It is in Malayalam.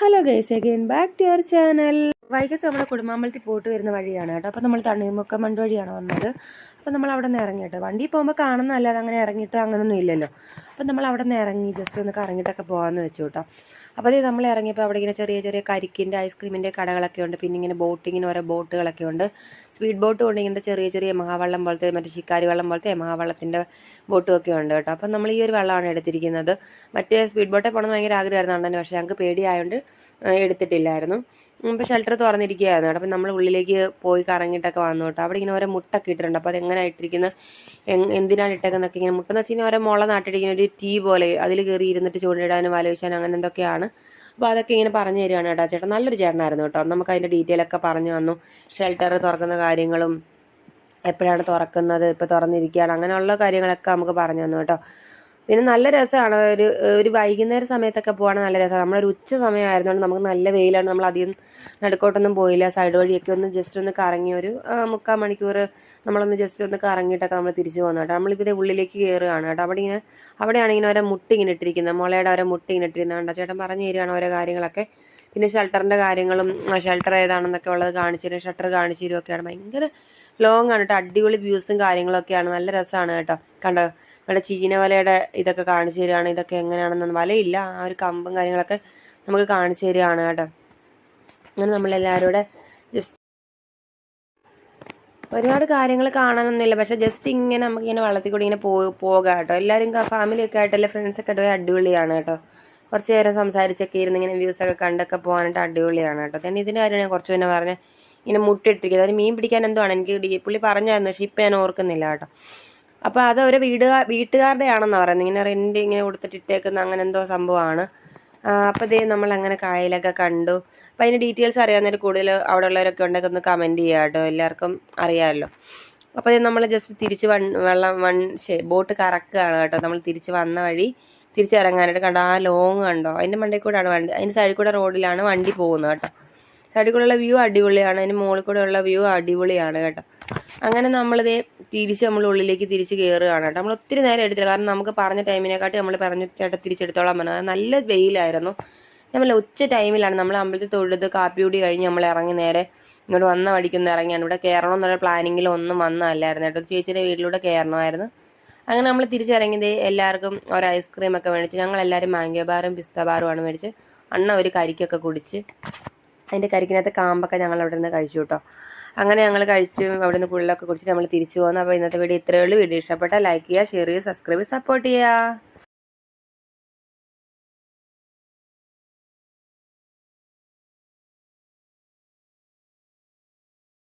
Hello guys again back to our channel. വൈകിട്ട് നമ്മുടെ കുടുംബാമ്പലത്തിൽ പോയിട്ട് വരുന്ന വഴിയാണ് കേട്ടോ. അപ്പോൾ നമ്മൾ തണ്ണീർമുക്കം മണ്ട് വഴിയാണ് വന്നത്. അപ്പോൾ നമ്മൾ അവിടെ നിന്ന് ഇറങ്ങി കേട്ടോ. വണ്ടി പോകുമ്പോൾ കാണുന്നതല്ലാതെ അങ്ങനെ ഇറങ്ങിയിട്ട് അങ്ങനെയൊന്നും ഇല്ലല്ലോ. അപ്പോൾ നമ്മൾ അവിടെ നിന്ന് ഇറങ്ങി ജസ്റ്റ് ഒന്ന് കറങ്ങിയിട്ടൊക്കെ പോകാമെന്ന് വെച്ചു കേട്ടോ. അപ്പോൾ അതേ നമ്മൾ ഇറങ്ങിയപ്പോൾ അവിടെ ഇങ്ങനെ ചെറിയ ചെറിയ കരിക്കിന്റെ ഐസ്ക്രീമിന്റെ കടകളൊക്കെ ഉണ്ട്. പിന്നെ ഇങ്ങനെ ബോട്ടിങ്ങിന് ഓരോ ബോട്ടുകളൊക്കെ ഉണ്ട്. സ്പീഡ് ബോട്ട് ഉണ്ട് ഇങ്ങനത്തെ ചെറിയ ചെറിയ മഹാവള്ളം പോലത്തെ മറ്റേ ശിക്കാരി വള്ളം പോലത്തെ മഹാവള്ളത്തിന്റെ ബോട്ടും ഒക്കെ ഉണ്ട് കേട്ടോ. അപ്പം നമ്മൾ ഈ ഒരു വെള്ളമാണ് എടുത്തിരിക്കുന്നത്. മറ്റേ സ്പീഡ് ബോട്ടിൽ പോകണമെന്ന് ഭയങ്കര ആഗ്രഹമായിരുന്നു അണ്ണൻ പക്ഷേ ഞങ്ങൾക്ക് പേടിയായതുകൊണ്ട് എടുത്തിട്ടില്ലായിരുന്നു. ഇപ്പോൾ ഷെൽട്ടർ തുറന്നിരിക്കുകയായിരുന്നു കേട്ടോ. അപ്പം നമ്മൾ ഉള്ളിലേക്ക് പോയി കറങ്ങിയിട്ടൊക്കെ വന്നു കേട്ടോ. അവിടെ ഇങ്ങനെ ഓരോ മുട്ടൊക്കെ ഇട്ടിട്ടുണ്ട്. അപ്പോൾ അതെങ്ങനെ ഇട്ടിരിക്കുന്ന എന്തിനാണ് ഇട്ടേക്കുന്നൊക്കെ ഇങ്ങനെ മുട്ടെന്ന് വെച്ച് കഴിഞ്ഞാൽ ഓരോ മുള നാട്ടിട്ടിരിക്കുന്ന ഒരു ടീ പോലെ അതിൽ കയറി ഇരുന്നിട്ട് ചൂണ്ടിടാനും വല വീശാനും അങ്ങനെ എന്തൊക്കെയാണ്. അപ്പോൾ അതൊക്കെ ഇങ്ങനെ പറഞ്ഞു തരികയാണ് കേട്ടോ ചേട്ടൻ നല്ലൊരു ചേട്ടനായിരുന്നു കേട്ടോ. നമുക്ക് അതിന്റെ ഡീറ്റെയിൽ ഒക്കെ പറഞ്ഞു തന്നു. ഷെൽട്ടർ തുറക്കുന്ന കാര്യങ്ങളും എപ്പോഴാണ് തുറക്കുന്നത് ഇപ്പോൾ തുറന്നിരിക്കുകയാണ് അങ്ങനെയുള്ള കാര്യങ്ങളൊക്കെ നമുക്ക് പറഞ്ഞു തന്നു കേട്ടോ. പിന്നെ നല്ല രസമാണ് ഒരു ഒരു വൈകുന്നേര സമയത്തൊക്കെ പോവാണ് നല്ല രസമാണ് നമ്മളൊരു ഉച്ച സമയമായിരുന്നുകൊണ്ട് നമുക്ക് നല്ല വെയിലാണ്. നമ്മൾ അധികം നടുക്കോട്ടൊന്നും പോയില്ല. സൈഡ് വഴിയൊക്കെ ഒന്ന് ജസ്റ്റ് ഒന്ന് കറങ്ങി ഒരു മുക്കാൽ മണിക്കൂർ നമ്മളൊന്ന് ജസ്റ്റ് ഒന്ന് കറങ്ങിയിട്ടൊക്കെ നമ്മൾ തിരിച്ചു പോകുന്നു കേട്ടോ. നമ്മളിപ്പോൾ ഉള്ളിലേക്ക് കയറുകയാണ് കേട്ടോ. അവിടെ ഇങ്ങനെ അവിടെയാണ് ഇങ്ങനെ ഓരോ മുട്ടി ഇങ്ങനെ ഇട്ടിരിക്കുന്നത്. മുളയുടെ ഓരോ മുട്ടി ഇങ്ങനെ ഇട്ടിരുന്നുണ്ട് ചേട്ടൻ പറഞ്ഞു തരികയാണ് ഓരോ കാര്യങ്ങളൊക്കെ. പിന്നെ ഷെൽട്ടറിന്റെ കാര്യങ്ങളും ഷെൽട്ടർ ഏതാണെന്നൊക്കെ ഉള്ളത് കാണിച്ചു തരും. ഷട്ടർ കാണിച്ചു തരുമൊക്കെയാണ് ഭയങ്കര ലോങ് ആണ് കേട്ടോ അടിപൊളി വ്യൂസും കാര്യങ്ങളൊക്കെയാണ്. നല്ല രസമാണ് കേട്ടോ. കണ്ടോ? നമ്മുടെ ചീന വലയുടെ ഇതൊക്കെ കാണിച്ചു തരികയാണ് ഇതൊക്കെ എങ്ങനെയാണെന്നൊന്നും വലയില്ല. ആ ഒരു കമ്പും കാര്യങ്ങളൊക്കെ നമുക്ക് കാണിച്ചു തരികയാണ് കേട്ടോ. അങ്ങനെ നമ്മളെല്ലാവരും കൂടെ ജസ്റ്റ് ഒരുപാട് കാര്യങ്ങൾ കാണാനൊന്നുമില്ല. പക്ഷെ ജസ്റ്റ് ഇങ്ങനെ നമുക്ക് ഇങ്ങനെ വെള്ളത്തിൽ കൂടി ഇങ്ങനെ പോ പോകാം കേട്ടോ. എല്ലാവരും ഫാമിലിയൊക്കെ ആയിട്ട് അല്ലെ ഫ്രണ്ട്സൊക്കെ ആയിട്ട് അടിപൊളിയാണ് കേട്ടോ. കുറച്ച് നേരം സംസാരിച്ചൊക്കെ ഇരുന്ന് ഇങ്ങനെ വ്യൂസൊക്കെ കണ്ടൊക്കെ പോകാനായിട്ട് അടിപൊളിയാണ് കേട്ടോ. തന്നെ ഇതിന്റെ കാര്യം ഞാൻ കുറച്ച് പിന്നെ പറഞ്ഞ് ഇങ്ങനെ മുട്ടിട്ടിരിക്കുന്നത് അതിന് മീൻ പിടിക്കാൻ എന്തോ ആണ് എനിക്ക് പുള്ളി പറഞ്ഞായിരുന്നു പക്ഷേ ഇപ്പം ഞാൻ ഓർക്കുന്നില്ല കേട്ടോ. അപ്പോൾ അത് ഒരു വീട് വീട്ടുകാരുടെ ആണെന്നാണ് പറയുന്നത്. ഇങ്ങനെ റെന്റ് ഇങ്ങനെ കൊടുത്തിട്ട് ഇട്ടേക്കുന്ന അങ്ങനെ എന്തോ സംഭവമാണ്. അപ്പോൾ ഇതേ നമ്മൾ അങ്ങനെ കായലൊക്കെ കണ്ടു. അപ്പോൾ അതിന്റെ ഡീറ്റെയിൽസ് അറിയാവുന്നതിൽ കൂടുതൽ അവിടെ ഉള്ളവരൊക്കെ ഉണ്ടെങ്കിൽ ഒന്ന് കമന്റ് ചെയ്യുക കേട്ടോ. എല്ലാവർക്കും അറിയാമല്ലോ. അപ്പോൾ നമ്മൾ ജസ്റ്റ് തിരിച്ച് വൺ വെള്ളം വൺ ബോട്ട് കറക്കുകയാണ് കേട്ടോ. നമ്മൾ തിരിച്ച് വന്ന വഴി തിരിച്ചിറങ്ങാനായിട്ട് കണ്ടോ. ആ ലോങ് കണ്ടോ? അതിന്റെ മണ്ടയിൽ കൂടെയാണ് വണ്ടി അതിന്റെ സൈഡിൽ കൂടെ റോഡിലാണ് വണ്ടി പോകുന്നത് കേട്ടോ. സൈഡിൽ കൂടെയുള്ള വ്യൂ അടിപൊളിയാണ് അതിന്റെ മുകളിൽ കൂടെയുള്ള വ്യൂ അടിപൊളിയാണ് കേട്ടോ. അങ്ങനെ നമ്മളിത് തിരിച്ച് നമ്മൾ ഉള്ളിലേക്ക് തിരിച്ച് കയറുകയാണ് കേട്ടോ. നമ്മൾ ഒത്തിരി നേരം എടുത്തില്ല. കാരണം നമുക്ക് പറഞ്ഞ ടൈമിനെക്കാട്ടി നമ്മൾ പറഞ്ഞ ചേട്ടാ തിരിച്ചെടുത്തോളാൻ പറഞ്ഞത് നല്ല വെയിലായിരുന്നു. നമ്മൾ ഉച്ച ടൈമിലാണ് നമ്മൾ അമ്പലത്തിൽ തൊഴുത് കാപ്പി കൂടി കഴിഞ്ഞ് നമ്മൾ ഇറങ്ങി നേരെ ഇങ്ങോട്ട് വന്ന വഴിക്കൊന്ന് ഇറങ്ങിയാണ്. ഇവിടെ കയറണം എന്നുള്ള പ്ലാനിങ്ങിൽ ഒന്നും വന്നതല്ലായിരുന്നു കേട്ടോ. ചേച്ചിയുടെ വീട്ടിലൂടെ കയറണമായിരുന്നു അങ്ങനെ നമ്മൾ തിരിച്ചിറങ്ങിയത് എല്ലാവർക്കും ഒരു ഐസ്ക്രീം ഒക്കെ മേടിച്ച് ഞങ്ങൾ എല്ലാവരും മാംഗോ ബാറും പിസ്ത ബാറുമാണ് മേടിച്ച് അണ്ണ ഒരു കരിക്കൊക്കെ കുടിച്ച് അതിന്റെ കരിക്കിനകത്ത് കാമ്പൊക്കെ ഞങ്ങൾ അവിടെ നിന്ന് കഴിച്ചു കേട്ടോ അങ്ങനെ ഞങ്ങൾ കഴിച്ചു അവിടെ നിന്ന് പുള്ളൊക്കെ കുടിച്ച് നമ്മൾ തിരിച്ചു പോകുന്നു അപ്പോൾ ഇന്നത്തെ വീഡിയോ ഇത്രയേ ഉള്ളൂ. വീഡിയോ ഇഷ്ടപ്പെട്ടാൽ ലൈക്ക് ചെയ്യുക ഷെയർ ചെയ്യുക സബ്സ്ക്രൈബ് സപ്പോർട്ട് ചെയ്യുക.